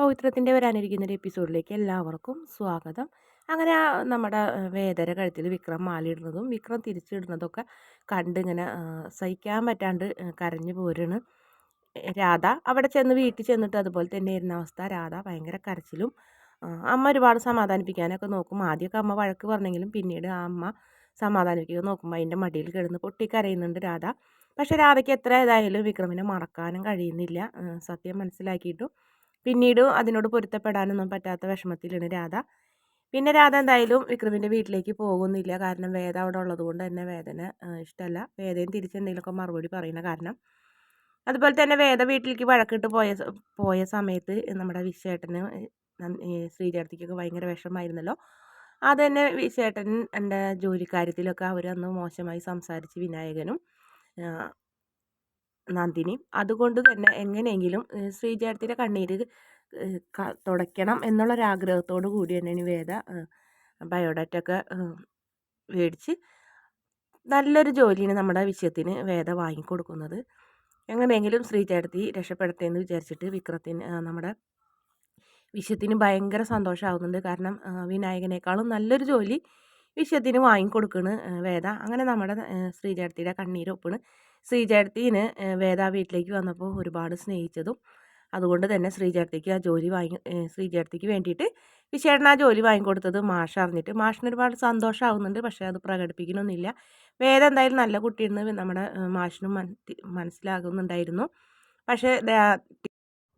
പവിത്രത്തിന്റെ വരാനിരിക്കുന്ന ഒരു എപ്പിസോഡിലേക്ക് എല്ലാവർക്കും സ്വാഗതം. അങ്ങനെ നമ്മുടെ വേദര കഴുത്തിൽ വിക്രം മാലയിടുന്നതും വിക്രം തിരിച്ചിടുന്നതൊക്കെ കണ്ട് ഇങ്ങനെ സഹിക്കാൻ പറ്റാണ്ട് കരഞ്ഞു പോരാണ് രാധ അവിടെ ചെന്ന് വീട്ടിൽ ചെന്നിട്ട് അതുപോലെ തന്നെ ഇരുന്ന അവസ്ഥ. രാധ ഭയങ്കര കരച്ചിലും അമ്മ ഒരുപാട് സമാധാനിപ്പിക്കാനൊക്കെ നോക്കും. ആദ്യമൊക്കെ അമ്മ വഴക്ക് പറഞ്ഞെങ്കിലും പിന്നീട് ആ അമ്മ സമാധാനിപ്പിക്കുക നോക്കുമ്പോൾ അതിന്റെ മടിയിൽ കിടന്ന് പൊട്ടിക്കരയുന്നുണ്ട് രാധ. പക്ഷേ രാധയ്ക്ക് എത്ര ഏതായാലും വിക്രമിനെ മറക്കാനും കഴിയുന്നില്ല. സത്യം മനസ്സിലാക്കിയിട്ടും പിന്നീട് അതിനോട് പൊരുത്തപ്പെടാനൊന്നും പറ്റാത്ത വിഷമത്തിലാണ് രാധ. പിന്നെ രാധ എന്തായാലും വിക്രമിന്റെ വീട്ടിലേക്ക് പോകുന്നില്ല. കാരണം വേദ അവിടെ ഉള്ളത് കൊണ്ട് തന്നെ വേദന ഇഷ്ടമല്ല വേദയും തിരിച്ചെന്തെങ്കിലുമൊക്കെ മറുപടി പറയുന്ന കാരണം. അതുപോലെ തന്നെ വേദ വീട്ടിലേക്ക് വഴക്കിട്ട് പോയ പോയ സമയത്ത് നമ്മുടെ വിശ്വേട്ടന് ശ്രീചേട്ടത്തിക്കൊക്കെ ഭയങ്കര വിഷമമായിരുന്നല്ലോ. അത് തന്നെ വിശ്വേട്ടൻ എന്റെ ജോലിക്കാര്യത്തിലൊക്കെ അവരന്ന് മോശമായി സംസാരിച്ച് വിനായകനും നന്ദിനി. അതുകൊണ്ട് തന്നെ എങ്ങനെയെങ്കിലും ശ്രീചേട്ടത്തിന്റെ കണ്ണീര് തുടയ്ക്കണം എന്നുള്ളൊരാഗ്രഹത്തോടു കൂടി തന്നെയാണ് വേദ ബയോഡാറ്റൊക്കെ മേടിച്ച് നല്ലൊരു ജോലിയാണ് നമ്മുടെ വിഷയത്തിന് വേദ വാങ്ങിക്കൊടുക്കുന്നത്. എങ്ങനെയെങ്കിലും ശ്രീചേട്ടത്തി രക്ഷപ്പെടട്ടെ എന്ന് വിചാരിച്ചിട്ട് വിക്രത്തിന് നമ്മുടെ വിഷയത്തിന് ഭയങ്കര സന്തോഷമാകുന്നുണ്ട് കാരണം വിനായകനേക്കാളും നല്ലൊരു ജോലി വിഷയത്തിന് വാങ്ങിക്കൊടുക്കണ് വേദ. അങ്ങനെ നമ്മുടെ ശ്രീചേട്ടത്തിയുടെ കണ്ണീരൊപ്പണ് ശ്രീചേട്ടത്തിന് വേദ വീട്ടിലേക്ക് വന്നപ്പോൾ ഒരുപാട് സ്നേഹിച്ചതും അതുകൊണ്ട് തന്നെ ശ്രീചേട്ടത്തിക്ക് ആ ജോലി വാങ്ങി ശ്രീചേട്ടത്തിക്ക് വേണ്ടിയിട്ട് വിശേഷണ ആ ജോലി വാങ്ങിക്കൊടുത്തത് മാഷ് അറിഞ്ഞിട്ട്. മാഷിന് ഒരുപാട് സന്തോഷമാകുന്നുണ്ട് പക്ഷേ അത് പ്രകടിപ്പിക്കണമെന്നില്ല വേദ എന്തായാലും നല്ല കുട്ടിയെന്ന് നമ്മുടെ മാഷിനും മനസ്സിലാകുന്നുണ്ടായിരുന്നു. പക്ഷേ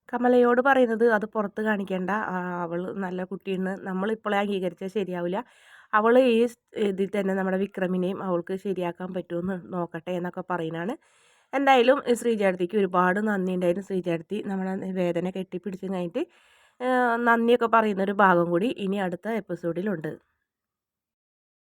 കമലയോട് പറയുന്നത് അത് പുറത്ത് കാണിക്കേണ്ട. അവൾ നല്ല കുട്ടിയെന്ന് നമ്മളിപ്പോഴേ അംഗീകരിച്ചാൽ ശരിയാവില്ല അവൾ ഈ ഇതിൽ തന്നെ നമ്മുടെ വിക്രമിനെയും അവൾക്ക് ശരിയാക്കാൻ പറ്റുമെന്ന് നോക്കട്ടെ എന്നൊക്കെ പറയുന്നതാണ്. എന്തായാലും ശ്രീചാരത്തിക്ക് ഒരുപാട് നന്ദി ഉണ്ടായിരുന്നു. ശ്രീചാരത്തി നമ്മുടെ വേദന കെട്ടിപ്പിടിച്ച് കഴിഞ്ഞിട്ട് നന്ദിയൊക്കെ പറയുന്നൊരു ഭാഗം കൂടി ഇനി അടുത്ത എപ്പിസോഡിലുണ്ട്.